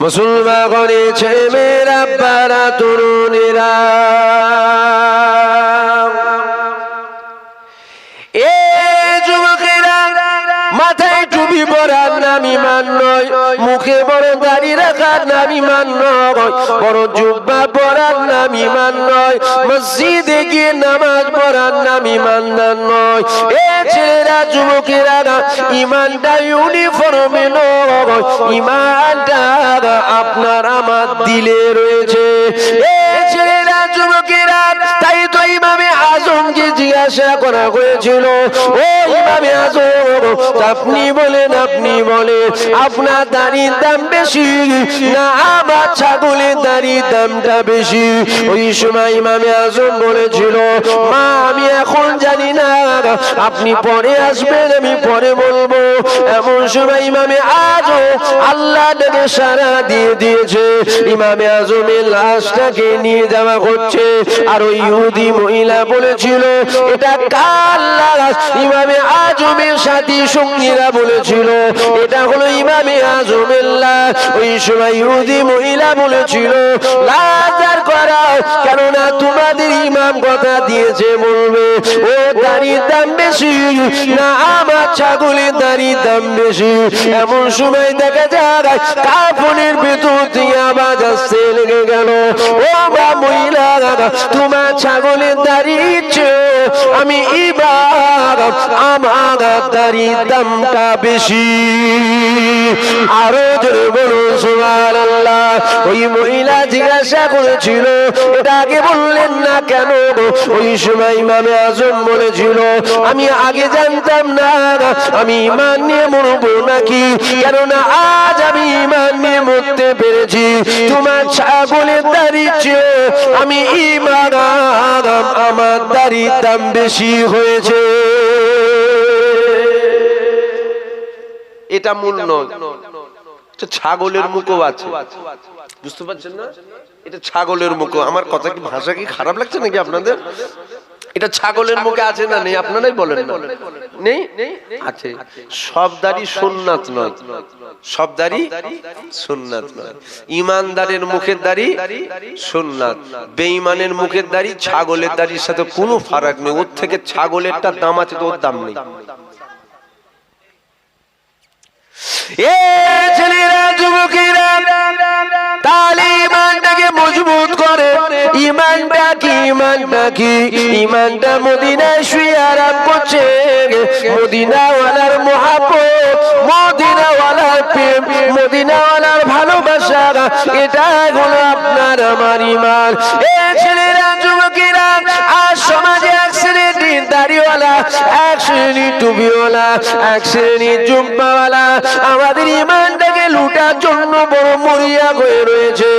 মুসলমান করেছে মেরা পারা তরুণেরা। ইমান নয়। মুখে বড় দাড়ি রাখার নাম ইমান নয়। বড় জুব্বা পরার নাম ইমান নয়। মসজিদে গিয়ে নামাজ পড়ার নাম ইমানদার নয়। এ ছেলেরা, যুবকেরা, ইমানটা ইউনিফর্মে নয়। ইমানটা আপনার আমার দিলে রয়েছে। এ জিজ্ঞাসা করা হয়েছিল, ও ইমামে আপনি বলেন আপনি বলেন, আপনার দাম বেশি না আমার ছাগলের দামটা বেশি? ওই সময় ইমামে আজম বলেছিল, মা, আমি এখন জানি না, আপনি পরে আসবেন, আমি পরে বলব। এমন সময় ইমামে আজম আল্লাহ ডেকে সারা দিয়ে দিয়েছে। ইমামে আজমের লাশটাকে নিয়ে যাওয়া হচ্ছে, আর ওই ইহুদি মহিলা বলেছিল এটা কার ইমামে আজমের সাথী সঙ্গীরা বলেছিল, এটা হলো ইমামে আজমের ওই সময় ইহুদি মহিলা বলেছিল লাজার করা, কেননা তোমাদের ইমাম কথা দিয়েছে বলবে, ও দাড়ির দাম বেশি, না আমার ছাগলের দাড়ির দাম বেশি। এমন সময় দেখা যায় কাপনের ভেতর দিয়ে আওয়াজ আসতে লেগে গেল, ও বা মহিলা তোমার ছাগলের দাঁড়িয়েছে আমি ইবার আমার দামটা বেশি। আরও জোরে বলুন সুবহান ওই মহিলা জিজ্ঞাসা করেছিল এটা আগে বললেন না কেন ওই সময় ইমামে আজম বলেছিল, আমি আগে জানতাম না, আমি ইমান নিয়ে মরবো নাকি? কেননা আজ আমি ইমান নিয়ে মরতে পেরেছি। তোমার ছাগলের দাঁড়িয়েছে আমি ইমান আমার দাড়ির দাম বেশি হয়েছে। এটা মূল নয়। ছাগলের মুখও আছে। বুঝতে পারছেন না? এটা ছাগলের মুখ আমার কথা কি ভাষা কি খারাপ লাগছে নাকি আপনাদের? এটা ছাগলের মুখে আছে না নেই? আপনারাই বলেন না। নেই? আছে। সব দাড়ি সুন্নাত নয়। সব দাড়ি সুন্নাত নয়। ইমানদারের মুখের দাড়ি সুন্নাত। বেঈমানের মুখের দাড়ি ছাগলের দাড়ির সাথে কোনো ফারাক নেই। ওর থেকে ছাগলেরটা দাম আছে তো ওর দাম নেই। ইমানটা মদিনায় শুয়ে আরাম করছে। মদিনাওয়ালার মহাপত মদিনাওয়ালার প্রেম, মদিনাওয়ালার ভালোবাসা, এটা হলো আপনার আমার ইমান। এ ছেলেরা, যুবকেরা আর সমাজে এক শ্রেণির দাড়িওয়ালা এক শ্রেণির টুপিওয়ালা, এক শ্রেণির জুম্বাওয়ালা আমাদের ইমানটাকে লুটার জন্য বড় মরিয়া হয়ে রয়েছে।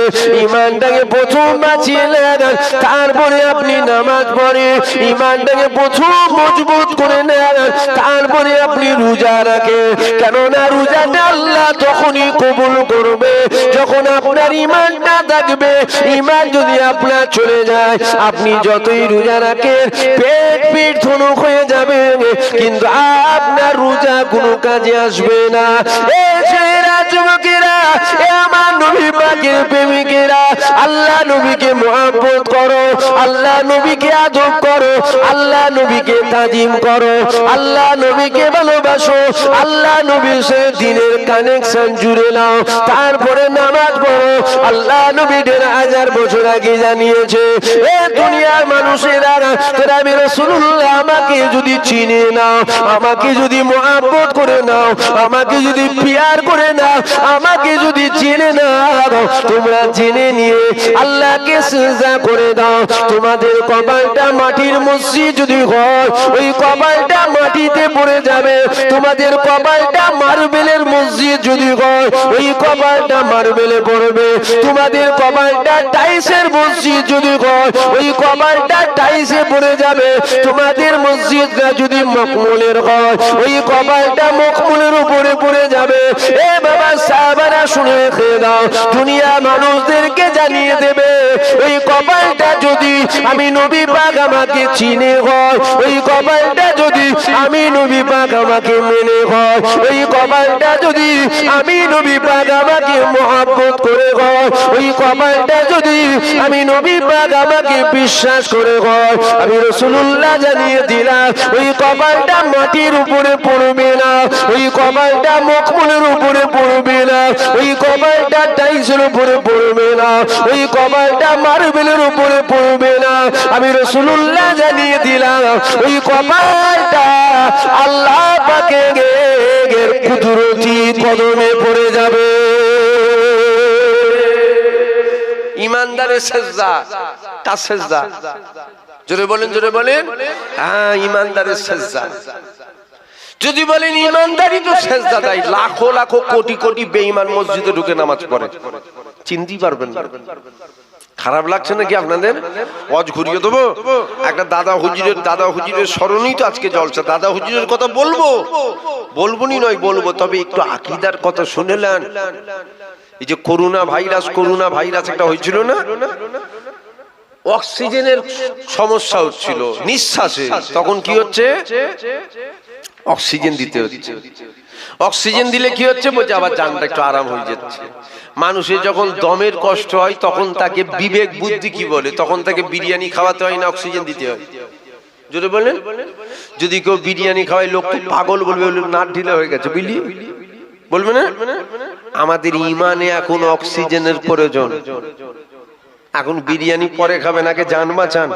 ইমানটাকে প্রথম বাঁচিয়ে নেন তারপরে আপনি নামাজ পড়ে ইমানটাকে প্রথম মজবুত করে নেন তারপরে আপনি রোজা রাখে। কেননা রোজাটা আল্লাহ তখনই কবুল করবে, যখন আপনার ইমানটা থাকবে। ইমান যদি আপনার চলে যায়, আপনি যতই রোজা রাখেন পেট পেট ধনুক হয়ে যাবে। কিন্তু আপনার রোজা কোনো কাজে আসবে না। আল্লাহ নবীকে মহাব্বত করো, আল্লাহ নবীকে আদব করো, আল্লাহ নবীকে তাজিম করো, আল্লাহ নবীকে ভালোবাসো, আল্লাহ নবীর দিনের কানেকশন জুড়ে নাও, তারপরে নামাজ পড়ো। আল্লাহ নবী দেড় হাজার বছর আগে জানিয়েছে, এ দুনিয়ার মানুষেরা, তোরা আমি রসুল্লাহ আমাকে যদি চিনে নাও, আমাকে যদি মহাব্বত করে নাও, আমাকে যদি পিয়ার করে নাও, আমাকে যদি চিনে নাও, তোমরা জেনে নিয়ে আল্লাহকে সেজদা করে দাও। তোমাদের কপালটা মাটির মসজিদ যদি হয়, ওই কপালটা মাটিতে পড়ে যাবে। তোমাদের কপালটা মার্বেলের মসজিদ যদি হয়, ওই কপালটা মার্বেলে পড়বে। তোমাদের কপালটা টাইসের মসজিদ যদি হয়, ওই কপালটা টাইসে পড়ে যাবে। তোমাদের মসজিদটা যদি মকমুলের হয় ওই কপালটা মকমুলের উপরে পড়ে যাবে। এ বাবা সাহাবারা শুনে রেখে দাও। দুনিয়া মানুষদেরকে জানিয়ে দেবে, ওই কপালটা যদি আমি নবী পাক আমাকে চিনে হয়, ওই কপালটা যদি আমি নবী পাক আমাকে মেনে হয়, ওই কপালটা যদি আমি নবী পাক আমাকে মহাব্বত করে হয়, ওই কপালটা যদি আমি নবী পাক আমাকে বিশ্বাস করে হয়, আমি রসুল্লাহ জানিয়ে দিলাম, ওই কপালটা মাটির উপরে পড়বে না। ওই কপালটা মখমলের উপরে পড়বে না। ওই কপালটা টাইসের উপরে পড়বে না। ওই কপালটা মার্বেলের উপরে পড়বে না। আমি রসুল্লাহ জানিয়ে দিলাম, ওই কপালটা আল্লাহ পাকে কদমে পড়ে যাবে। ইমানদারের সেজদা, কার সেজদা? জোরে বলেন জোরে বলেন। হ্যাঁ ইমানদারের সেজদা। যদি বলেন ইমানদারি তো সেজদা দেয়, লাখো লাখো কোটি কোটি বেঈমান মসজিদে ঢুকে নামাজ পড়ে। চিনতেই পারবেন খারাপ লাগছে নাকি আপনাদের? অজ ঘুরিয়ে দেবো? একটা দাদা হুজুরের দাদা হুজুরের স্মরণেই তো আজকে জলসা। দাদা হুজুরের কথা বলব? বলবনি নয়, বলব। তবে একটু আকিদার কথা শুনেলেন এই যে করোনা ভাইরাস করোনা ভাইরাস একটা হয়েছিল না? অক্সিজেনের সমস্যা হচ্ছিল, নিঃশ্বাসে। তখন কি হচ্ছে? অক্সিজেন দিতে হচ্ছে। অক্সিজেন দিলে কি হচ্ছে? বলছে, আবার জানটা একটু আরাম হয়ে যাচ্ছে। মানুষের যখন দমের কষ্ট হয়, তখন তাকে বিবেক বুদ্ধি কি বলে? তখন তাকে বিরিয়ানি খাওয়াতে হয় না, অক্সিজেন দিতে হয়? জোরে বলেন। যদি কেউ বিরিয়ানি খাওয়ায়, লোক পাগল বলবে বলবে নাট ঢিলা হয়ে গেছে, বুঝলি? বলবে না? আমাদের ইমানে এখন অক্সিজেনের প্রয়োজন। এখন বিরিয়ানি পরে খাবেন, আগে জান বাঁচান।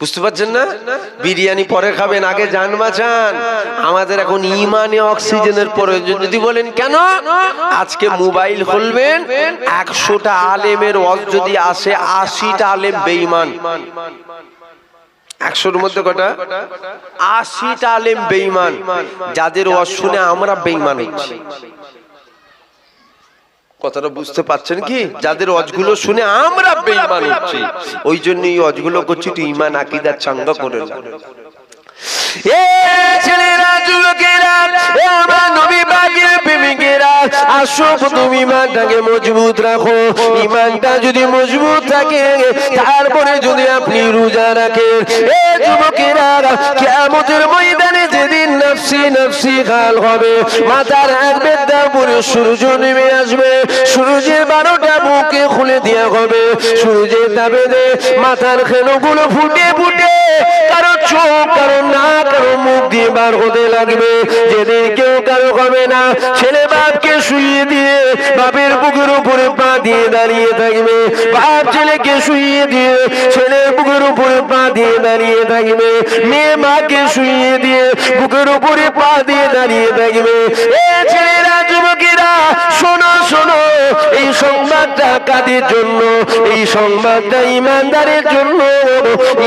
বুঝতে পারছেন না? বিরিয়ানি পরে খাবেন, আগে জান বাঁচান। আমাদের এখন ইমানে অক্সিজেনের প্রয়োজন। যদি বলেন, কেন? আজকে মোবাইল খুলবেন, একশোটা আলেমের অজ যদি আসে, আশিটা আলেম বেইমান একশোর মধ্যে কটা? আশিটা আলেম বেইমান যাদের ওয়াজ শুনে আমরা বেইমান হচ্ছি। কথাটা বুঝতে পারছেন কি? যাদের অজগুলো শুনে আমরা বেঈমান হচ্ছি। ওই জন্য এই অজগুলো করছি তুই ইমান আকিদার চাঙ্গা করে না তুমি ইমানটাকে মজবুত রাখো। ইমানটা যদি মজবুত থাকে, তারপরে যদি আপনি রোজা রাখেন। এ যুবকেরা, কিয়ামতের ময়দানে যেদিন নফসি নফসি খাল হবে, মাথার এক বেদা পরে সূর্য নেমে আসবে। সূর্যের বারোটা বুকে খুলে দেওয়া হবে। সূর্যের তাবেদে মাথার খেলোগুলো ফুটে ফুটে, কারও চোখ, কারও না কারও মুখ দিয়ে বার হতে লাগবে। যেদিন কেউ কারও হবে না, ছেলে বাপকে শুয়ে দিয়ে বাপের বুকের উপরে পা দিয়ে দাঁড়িয়ে থাকবে। বাপ ছেলেকে শুয়ে দিয়ে ছেলের বুকের উপরে পা দিয়ে দাঁড়িয়ে থাকবে। মেয়ে মাকে শুয়ে দিয়ে বুকের উপরে পা দিয়ে দাঁড়িয়ে থাকবে। এ ছেলেরা শোনো শোনো, এই সংবাদটা কাদের জন্য? এই সংবাদটা ইমানদারের জন্য।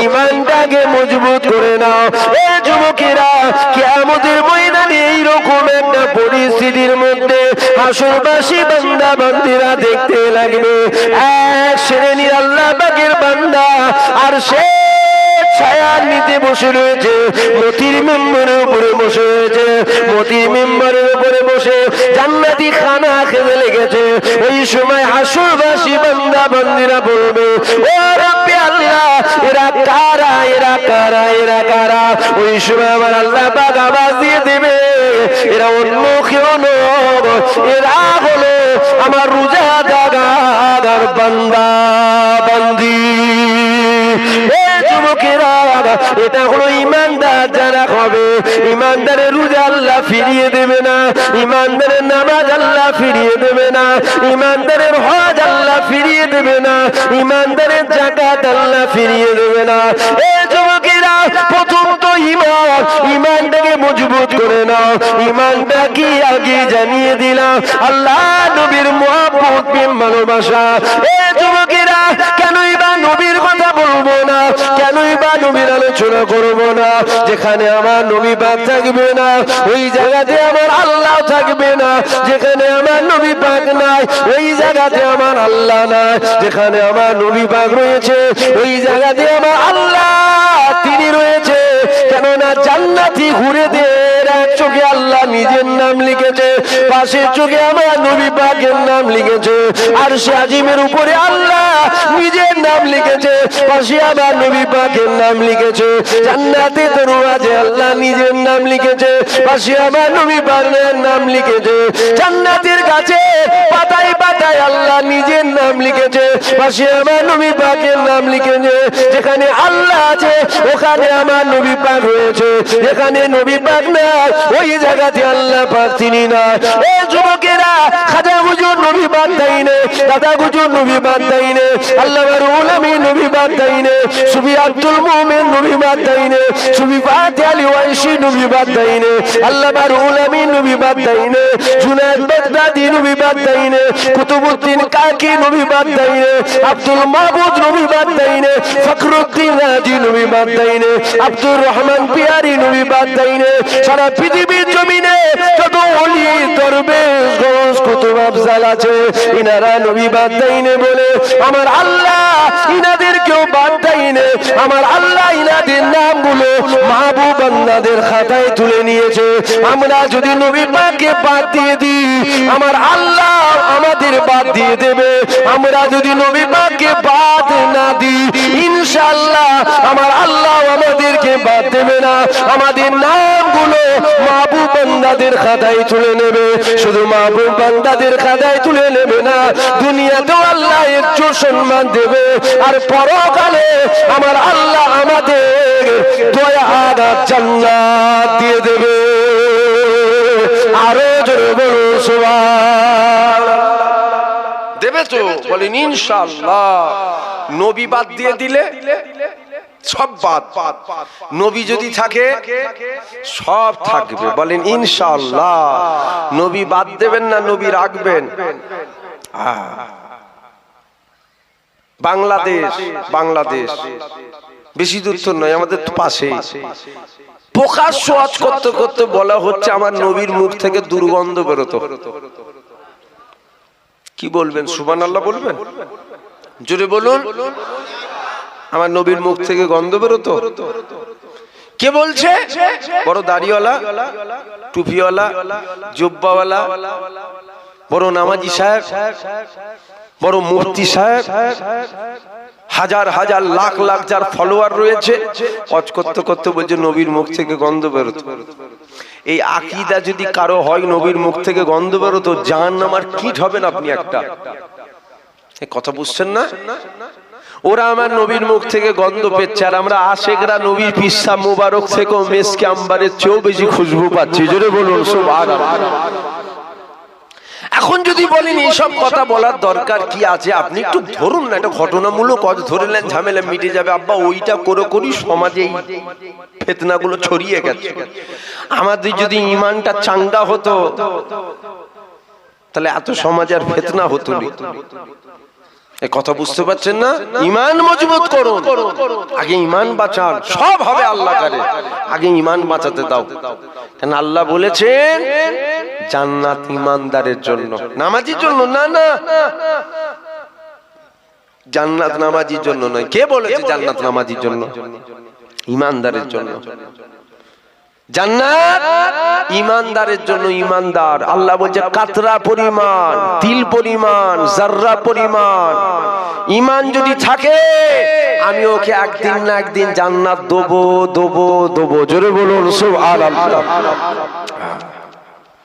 ইমানটাকে মজবুত করে নাও। এ যুবকেরা কেমতের ময়দানে এইরকম একটা পরিস্থিতির মধ্যে হাসরবাসী বান্দা, বান্দিরা দেখতে লাগবে। এক শ্রেণির আল্লাহ বাগের বান্দা আর সে ছায়ার নিতে বসে রয়েছে। মতির মেম্বারের উপরে বসে রয়েছে। মতির মেম্বারের উপরে বসে জান্নাতি খানা খেতে লেগেছে। ওই সময় হাসুরবাসী বান্দা, বান্দিরা বলবে, ও আমার অন্য কেউ এরা আমার রোজা দাগার বান্দা। বান্দি যুবকেরা, এটা হলো ইমানদার যারা হবে। ইমানদারের রোজা আল্লাহ ফিরিয়ে দেবে না। ইমানদারের নামাজ আল্লাহ ফিরিয়ে দেবে না। ইমানদারের হজ আল্লাহ ফিরিয়ে দেবে না। ইমানদারের জাকাত আল্লাহ ফিরিয়ে দেবে না। এ যুবকেরা, প্রথম তো ইমান। ইমানটাকে মজবুত করে নাও। ইমানটা কি আগে জানিয়ে দিলাম? আল্লাহ নবীর প্রেম, ভালোবাসা। এ যুবকেরা, কেনই বা নবীর কথা বলব না? বা নবীর আলোচনা করব না, যেখানে আমার নবী থাকবে না, ওই জায়গাতে আমার আল্লাহ থাকবে না, যেখানে আমার নবী নাই, ওই জায়গাতে আমার আল্লাহ নাই, যেখানে আমার নবী রয়েছে, ওই জায়গাতে আমার আল্লাহ তিনি রয়েছে। কেননা জান্নাতি ঘুরে এক চোখে আল্লাহ নিজের নাম লিখেছে, পাশের চোখে আমার নবী পাকের নাম লিখেছে, আর সে আজিমের উপরে আল্লাহ নাম লিখেছে পাশে আবার নবী পাকের নাম লিখেছে, জান্নাতে দরওয়াজে আল্লাহ নিজের নাম লিখেছে পাশে আবার নবী পাকের নাম লিখেছে, জান্নাতের কাছে পাতায় পাতায় আল্লাহ নিজের নাম লিখেছে, পাশে আমার নবী পাকের নাম লিখেছে। যেখানে আল্লাহ আছে, ওখানে আমার নবী পাক রয়েছে। যেখানে নবী পাক না ওই জায়গাতে আল্লাহ পাক তিনি না এ যুবকেরা, খাজা হুজুর নবী বাদ দেয় নে দাদা হুজুর নবী বাদ দেয় নে আল্লাহ আমি নবী বাদ দেয় নে সুবি আব্দুল মুমিন নবী বাদ দেয় নে সুবি ফাতে আলী ওয়াইশি নবী বাদ দেয় নে আল্লাহ আমি নবী বাদ দেয় নে জুনায়েদ বাগদাদি নবী বাদ দেয় নে কুতুবউদ্দিন কাকি নবী বাদ আব্দুল মাহমুদ নবী বাদ ফখরুদ্দিন রাজি নবী বাদ আব্দুর রহমান পিয়ারি নবী বাদ সারা পৃথিবীর জমিনে যত অলি দরবেশ গোস কুতুব আফজাল আছে, ইনারা বলে আমার আল্লাহ বাদ আমার আল্লাহ ইনাদের মাহবুব খাতায় তুলে নিয়েছে। আমরা যদি নবী বাদ দিয়ে দিই আমার আল্লাহ আমাদের বাদ দিয়ে দেবে। আমরা যদি নবী পাককে বাদ না দিই, ইনশাআল্লাহ আমার আল্লাহ আমাদেরকে বাদ দেবে না। আমাদের নামগুলো মাহবুব বান্দাদের খাতায় তুলে নেবে। শুধু মাহবুব বান্দাদের খাতায় তুলে নেবে না, দুনিয়াতেও আল্লাহ একটু সম্মান দেবে। আর পরকালে আমার আল্লাহ আমাদের দয়া আর জান্নাত দিয়ে দেবে। আরও জোরে বলুন দেবে তো বলেন ইনশাআল্লাহ। নবী বাদ দিয়ে দিলে সব বাদ। নবী যদি থাকে সব থাকবে বলেন ইনশাআল্লাহ। নবী বাদ দেবেন না নবী রাখবেন। বাংলাদেশ বাংলাদেশ বেশি দূর তো নয় আমাদের তো পাশেই। প্রকাশ্য আজ করতে করতে বলা হচ্ছে আমার নবীর মুখ থেকে দুর্গন্ধ বেরোতো। কি বলবেন? সুবান আল্লাহ বলবেন? জোরে বলুন। আমার নবীর মুখ থেকে গন্ধ বেরোতো? কে বলছে? বড় দাড়িওয়ালা, টুপিওয়ালা, জুব্বাওয়ালা, বড় নামাজি সাহেব, বড় মূর্তি সাহেব হাজার হাজার লাখ লাখ যার ফলোয়ার রয়েছে। অজ করতে করতে বলছে, নবীর মুখ থেকে গন্ধ বেরোতো। এই আকিদা যদি কারও হয়, নবীর মুখ থেকে গন্ধ বেরোতো জান আমার কিট হবেন আপনি একটা। কথা বুঝছেন না? ওরা আমার নবীর মুখ থেকে গন্ধ পেচ্ছে, আর আমরা আশেকরা নবীর পিসা মুবারক থেকেও মেসকে আম্বারের চেয়েও বেশি খুশবু পাচ্ছি। জোরে বলুন, সুবহানাল্লাহ। এখন যদি বলেন এইসব কথা বলার দরকার কি আছে? আপনি একটু ধরুন না একটা ঘটনামূলক কথা ধরে নেন ঝামেলা মিটে যাবে। আব্বা ওইটা করে করি সমাজে এই ফেতনাগুলো ছড়িয়ে গেছে। আমাদের যদি ইমানটা চাঙ্গা হতো তাহলে এত সমাজ সমাজের ফেতনা হতো না। এ কথা বুঝতে পারছেন না? ইমান মজবুত করুন। আগে ইমান বাঁচান। সব হবে আল্লাহ কারে আগে ইমান বাঁচাতে দাও। কেন আল্লাহ বলেছেন জান্নাত ইমানদারের জন্য। নামাজির জন্য? না না। জান্নাত নামাজির জন্য নয়। কে বলেছে জান্নাত নামাজির জন্য? ইমানদারের জন্য। জান্নাত? ইমানদারের জন্য ইমানদার আল্লাহ বলছে, কাতরা পরিমাণ, তিল পরিমাণ, জাররা পরিমাণ। ইমান যদি থাকে, আমি ওকে একদিন না একদিন জান্নাত দেবো দেবো দেবো। জোরে বলুন, সুবহানাল্লাহ।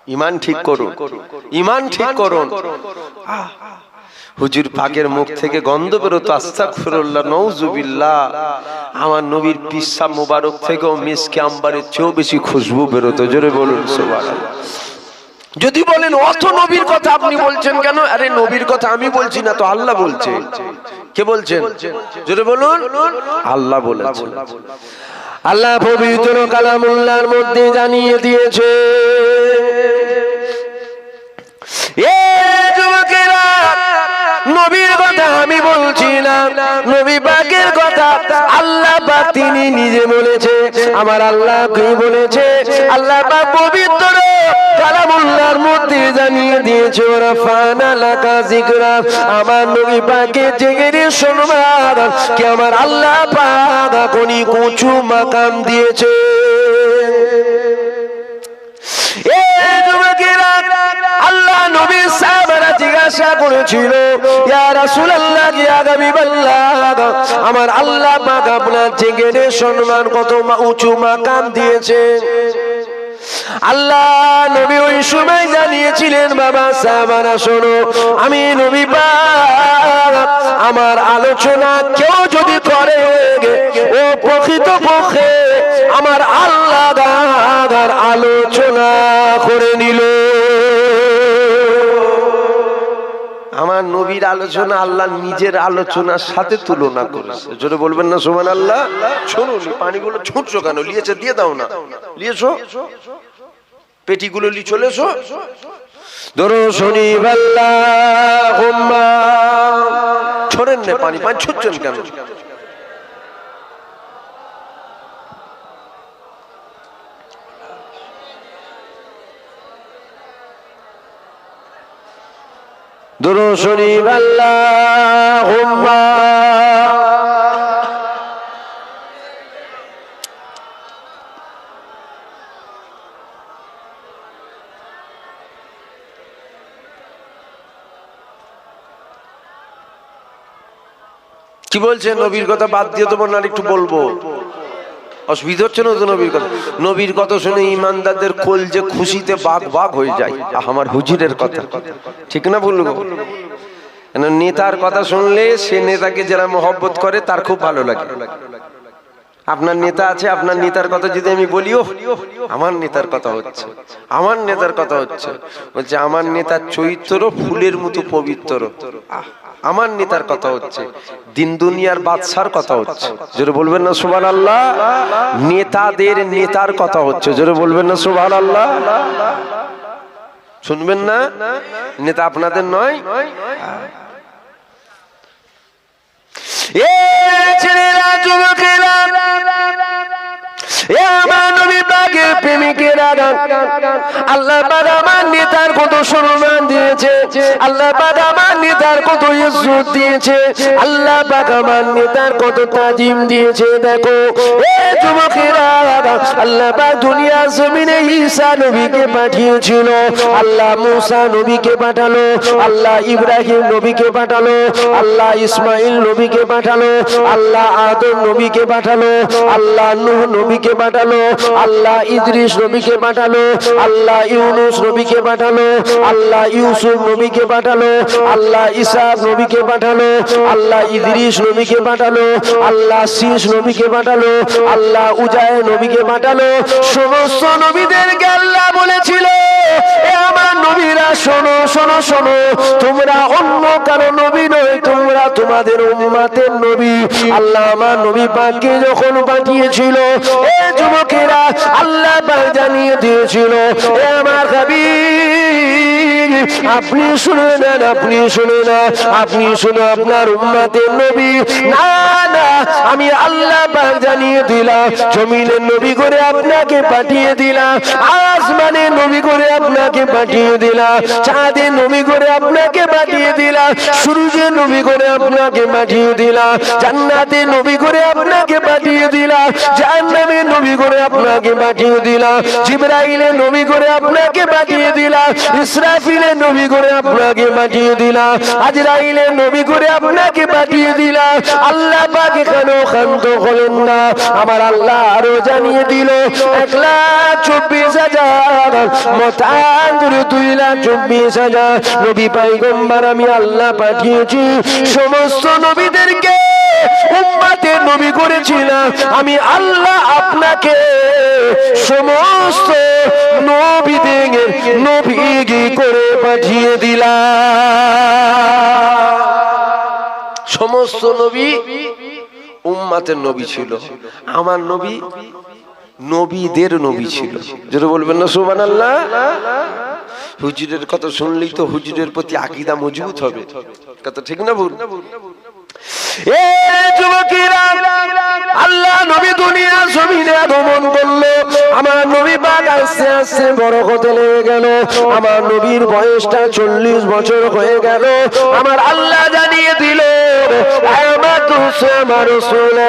ইমান ঠিক করুন। ইমান ঠিক করুন। হুজুর পাকের মুখ থেকে গন্ধ বেরোতো। আস্তাগফিরুল্লাহ নওজুবিল্লাহ আমার নবীর পিসা মোবারক থেকেও মিসকে আম্বারের চেয়েও বেশি খুশবু বেরোতো। জোরে বলুন, সুবহানাল্লাহ। যদি বলেন, অত নবীর কথা আপনি বলছেন কেন? আরে, নবীর কথা আমি বলছি না তো আল্লাহ বলছে। কে বলছেন? জোরে বলুন, আল্লাহ বলেছেন আল্লাহ পবিত্র কালামুল্লাহর মধ্যে জানিয়ে দিয়েছে, এ যুবকেরা নবীর কথা আমি বলছি না। নবী পাকের কথা আল্লাহ পাক তিনি নিজে বলেছে। আমার আল্লাহ কি বলেছে? আল্লাহ পাক পবিত্র কালামুল্লাহর মধ্যে জানিয়ে দিয়েছে, ওরা ফানা লাকা জিকরা আমার নবী পাকে জেগেরে সম্মান কে আমার আল্লাহ পাক কোনি কুচু মাকাম দিয়েছে? আল্লাহ জিজ্ঞাসা করেছিল আমার আল্লাহ আপনার জেগেরে সম্মান কত মা- উঁচু মা মাকাম দিয়েছেন। আল্লাহ নবী ওই সময় জানিয়েছিলেন, বাবা সাবানা শোনো, আমি নবী আমার আলোচনা কেউ যদি করে, ও প্রকৃত পক্ষে আমার আল্লাহ আলোচনা করে নিল। আমার নবীর আলোচনা আল্লাহ নিজের আলোচনার সাথে তুলনা করেছে। জোরে বলবেন না সোমান আল্লাহ শুনুন পানিগুলো ছুটছো কেন? লিয়েছে, দিয়ে দাও না। লিয়েছো? পেটিগুলো লি চলেছো ধরো, শনি ছোড়েন না পানি পানি ছুটছেন কেন? ধরো শনি কি বলছেন নবীর কথা বাদ দিয়ে তোমার না একটু বলব? অসুবিধা হচ্ছে না তো নবীর কথা? নবীর কথা শুনে ইমানদারদের কোল যে খুশিতে বাঘ বাঘ হয়ে যায় আমার হুজুরের কথা। ঠিক না বলব নেতার কথা শুনলে সে নেতাকে যারা মহব্বত করে, তার খুব ভালো লাগে। আপনার নেতা আছে, আপনার নেতার কথা যদি আমি বলিও আমার নেতার কথা হচ্ছে, আমার নেতার কথা হচ্ছে। বলছে, আমার নেতার চরিত্র ফুলের মতো পবিত্র। আমার নেতার কথা হচ্ছে, দিন দুনিয়ার বাদশার কথা হচ্ছে। জোরে বলবেন না সুবান আল্লাহ নেতাদের নেতার কথা হচ্ছে, জোরে বলবেন না সুবান আল্লাহ শুনবেন না? নেতা আপনাদের নয়? এ ছেলেরা, যুবকেরা! এ আমার নবীকে পাঠিয়েছিল। আল্লাহ মুসা নবীকে পাঠালো। আল্লাহ ইব্রাহিম নবীকে পাঠালো। আল্লাহ ইসমাইল নবীকে পাঠালো। আল্লাহ আদম নবীকে পাঠালো। আল্লাহ নূহ নবীকে পাঠালো, আল্লাহ ইদ্রিস নবীকে পাঠালো, আল্লাহ ইউনুস নবীকে পাঠালো, আল্লাহ ইউসুফ নবীকে পাঠালো, আল্লাহ ইসাক নবীকে পাঠালো, আল্লাহ ইদ্রিস নবীকে পাঠালো, আল্লাহ শীষ নবীকে পাঠালো, আল্লাহ উজায় নবীকে পাঠালো। সমস্ত নবীদেরকে আল্লাহ বলেছিল আমার নবীরা, শোনো শোনো শোনো, তোমরা অন্য কারও নবী নয়, তোমরা তোমাদের উম্মাতের নবী। আল্লাহ আমার নবী পাককে যখন পাঠিয়েছিল, এ যুবকেরা আল্লাহ জানিয়ে দিয়েছিল আমার হাবিব, আপনি শুনে নেন আপনি শুনে না আপনি শুনে আপনার উম্মাতের নবী। না না, আমি আল্লাহ পাক জানিয়ে দিলাম, জমিনের নবী করে আপনাকে পাঠিয়ে দিলাম, আসমানের নবী করে আপনাকে পাঠিয়ে দিলাম, চাঁদের নবী করে আপনাকে পাঠিয়ে দিলাম, সূর্যের নবী করে আপনাকে পাঠিয়ে দিলাম, জান্নাতের নবী করে আপনাকে পাঠিয়ে দিলাম, জাহান্নামের নবী করে আপনাকে পাঠিয়ে দিলাম জিবরাইলের নবী করে আপনাকে পাঠিয়ে দিলাম ইসরাফিলের নবী করে আপনাকে পাঠিয়ে দিলাম আজরাইলের নবী করে আপনাকে পাঠিয়ে দিলাম আল্লাহ পাক কেন শান্ত হলেন না। আমার আল্লাহ আরও জানিয়ে দিল, এক লাখ চব্বিশ হাজার, মতান্তরে দুই লাখ চব্বিশ হাজার। নবী পাইগম্বার, আমি আল্লাহ পাঠিয়েছি। সমস্ত নবীদেরকে উম্মাতের নবী করেছিলাম। আমি আল্লাহ আপনাকে সমস্ত নবীদের নবী করে পাঠিয়ে দিলাম। সমস্ত নবী উম্মাতের নবী ছিল। আমার নবী নবীদের নবী ছিল। যেটা বলবেন না সুবান আল্লাহ হুজুরের কথা শুনলেই তো হুজুরের প্রতি আকিদা মজবুত হবে। কথা ঠিক না ভুল? আমার আমার নবীর বয়সটা চল্লিশ বছর হয়ে গেল। আমার আল্লাহ জানিয়ে দিল আমার আমার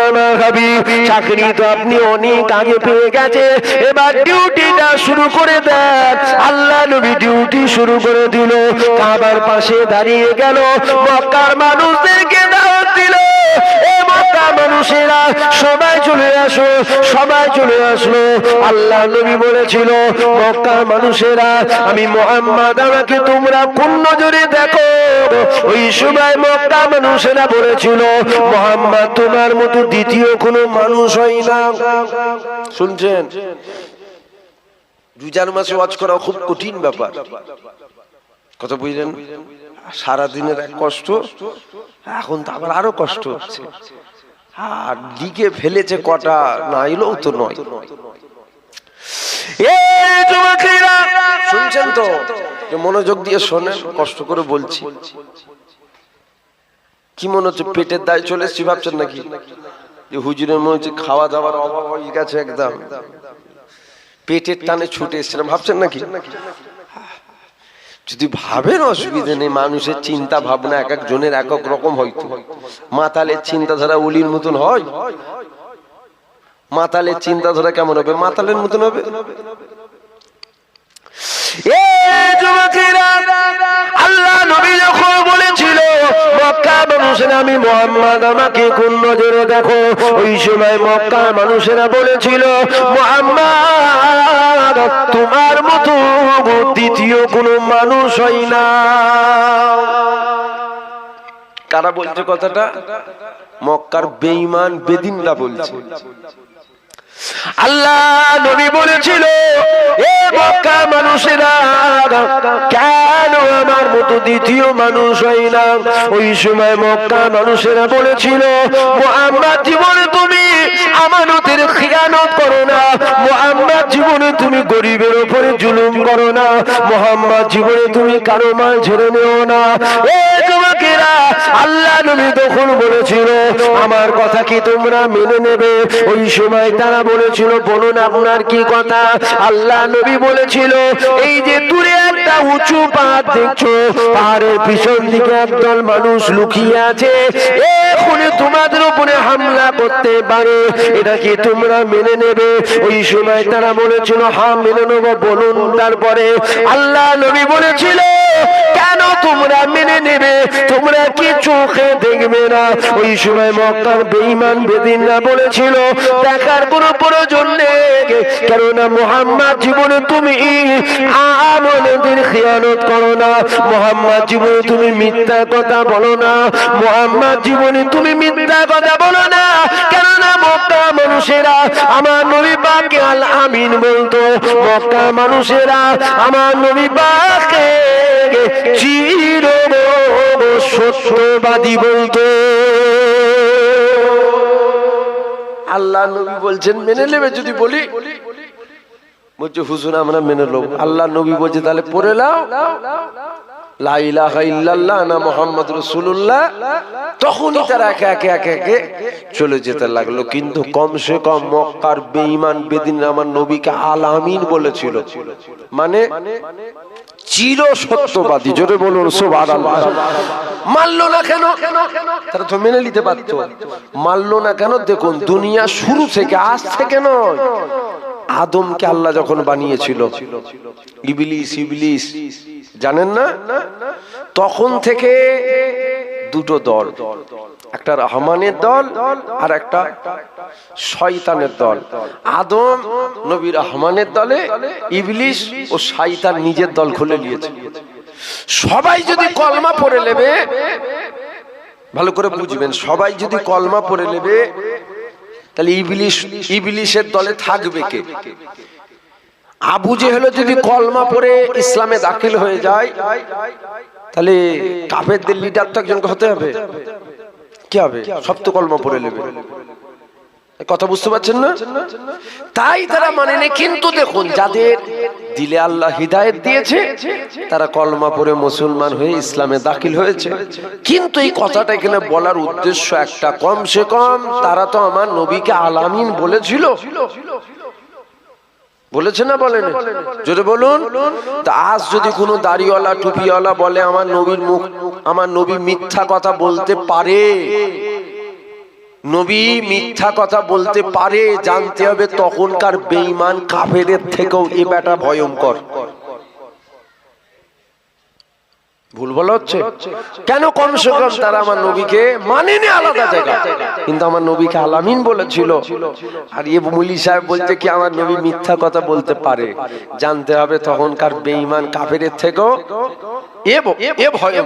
আমার চাকরি তো আপনি অনেক আগে পেয়ে গেছে। এবার ডিউটিটা শুরু করে দেন। আল্লাহ নবী ডিউটি শুরু করে দিল। কাবার পাশে দাঁড়িয়ে গেল। মক্কার দাওয়াত দিল মক্কা মানুষেরা, সবাই চলে আসো সবাই চলে আসলো। আল্লাহ নবী বলেছিল, মক্কার মানুষেরা, আমি মোহাম্মদ, আমাকে তোমরা কোন নজরে দেখো? ওই সময় মক্কা মানুষেরা বলেছিল, মোহাম্মদ তোমার মতো দ্বিতীয় কোনো মানুষ হয় না। শুনছেন? মাসে ওয়াজ করা খুব কঠিন ব্যাপার। কথা বুঝলেন? সারাদিনের এক কষ্ট। এখন তো আবার আরও কষ্ট হচ্ছে। আর লিখে ফেলেছে কটা না এলেও তো নয়। শুনছেন তো? মনোযোগ দিয়ে শোনেন, কষ্ট করে বলছি। কি মনে হচ্ছে, পেটের দায় চলে এসছি ভাবছেন নাকি? হুজুরের মনে হচ্ছে খাওয়া দাওয়ার অভাব হয়ে গেছে একদম। পেটের টানে ছুটে এসছিলাম, ভাবছেন নাকি? যদি ভাবেন অসুবিধা নেই, মানুষের চিন্তা ভাবনা এক একজনের এক এক রকম হয়তো। মাতালের চিন্তাধারা উলির মতন হয়। মাতালের চিন্তাধারা কেমন হবে? মাতালের মতন হবে। তোমার মতো দ্বিতীয় কোনো মানুষ হয় না। কারা বলছে কথাটা? মক্কার বেঈমান বেদিনরা বলছে। আল্লাহ নবী বলেছিল, এ মক্কা মানুষেরা, কেন আমার মতো দ্বিতীয় মানুষ হয় না? ওই সময় মক্কা মানুষেরা বলেছিল, মোহাম্মদ জীবনে তুমি আমানতের খিয়ানত করো না, মোহাম্মদ জীবনে তুমি গরিবের উপরে জুলুম করো না, মোহাম্মদ জীবনে তুমি কারও মাল ঝেড়ে নেও না। এ যুবকেরা, আল্লাহ নবী তখন বলেছিল, আমার কথা কি তোমরা মেনে নেবে? ওই সময় তারা বলেছিল, বলুন আপনার কি কথা? আল্লাহ নবী বলেছিল, এই যে দূরে একটা উঁচু পাহাড় দেখছ, পাহাড়ের পিছন দিকে একদল মানুষ লুকিয়ে আছে। এখনই তোমাদের উপরে হামলা করতে পারে, এটা কি তোমরা মেনে নেবে? ওই সময় তারা বলেছিল হ্যাঁ মেনে নেব, বলুন। তারপরে আল্লাহ নবী বলেছিল কেন তোমরা মেনে নেবে? তোমরা কি চোখে দেখবে না। ওই সময় মক্কার বেঈমান বেদিনরা বলেছিল, দেখার কোনো প্রয়োজন নেই। কেননা মোহাম্মদ জীবনে তুমি আমাদের খেয়ানত করো না। মোহাম্মদ জীবনে তুমি মিথ্যা কথা বলো না। মোহাম্মদ জীবনে তুমি মিথ্যা কথা বলো না। কেননা মক্কা মানুষেরা আমার নবী পাকে আল আমিন বলতো, মক্কা মানুষেরা আমার নবী পাকে চির সত্যবাদী বলতো। আল্লাহ নবী বলছেন, মেনে নেবে যদি বলি। বলছে, হুজুর, আমরা মেনে নেব। আল্লাহ নবী বলছে, তাহলে পড়ে নাও। লা ইলাহা ইল্লাল্লাহ, না মুহাম্মদ রাসূলুল্লাহ। তখনই তারা একে একে একে একে চলে যেতে লাগল। কিন্তু কম মক্কার বেঈমান বেদিন আমার নবীকে আল আমিন বলেছিল। মানে চির সত্যবাদী জোরে বলুন মানলো না কেন? তারা তো মেনে নিতে পারতো মানলো না কেন? দেখুন, দুনিয়া শুরু থেকে আজ থেকে নয়। আদমকে আল্লাহ যখন বানিয়েছিল, ইবলিস ইবলিস, জানেন না? তখন থেকে দুটো দল। একটা রহমানের দল আর একটা শয়তানের দল। আদম নবী রহমানের দলে ইবলিশ ও শয়তান নিজের দল খুলে নিয়েছে। সবাই যদি কলমা পড়ে নেবে, ভালো করে বুঝবেন, সবাই যদি কলমা পড়ে নেবে, তাহলে ইবলিশ ইবলিশের দলে থাকবে কে? আবু জেহেল যদি কলমা পড়ে ইসলামে দাখিল হয়ে যায়, তাহলে কাফেরদের লিডার তো একজনকে হতে হবে। কি হবে? সপ্ত কলমা পড়ে নেবে। কথা বুঝতে পারছেন না? তাই তারা মানে নেই কিন্তু দেখুন যাদের দিলে আল্লাহ হিদায়ত দিয়েছে তারা কলমা পরে মুসলমান হয়ে ইসলামে দাখিল হয়েছে। কিন্তু এই কথাটা এখানে বলার উদ্দেশ্য একটা কম সে কম তারা তো আমার নবীকে আলামিন বলেছিল। বলেছে না বলেন? যদি বলুন আজ যদি কোনো দাড়িওয়ালা, টুপিওয়ালা বলে আমার নবীর মুখ, আমার নবী মিথ্যা কথা বলতে পারে? নবী মিথ্যা কথা বলতে পারে, জানতে হবে তখনকার বেঈমান কাফেরের থেকেও এ বেটা ভয়ঙ্কর। ভুল বলা হচ্ছে? কেন কমসে কম তারা আমার নবীকে মানেনি আলাদা জায়গা? কিন্তু আমার নবীকে আলামিন বলেছিল। আর ইয়ে মুলি সাহেব বলতে কি, আমার নবী মিথ্যা কথা বলতে পারে। জানতে হবে তখনকার বেঈমান কাফেরের থেকেও। এ ভয়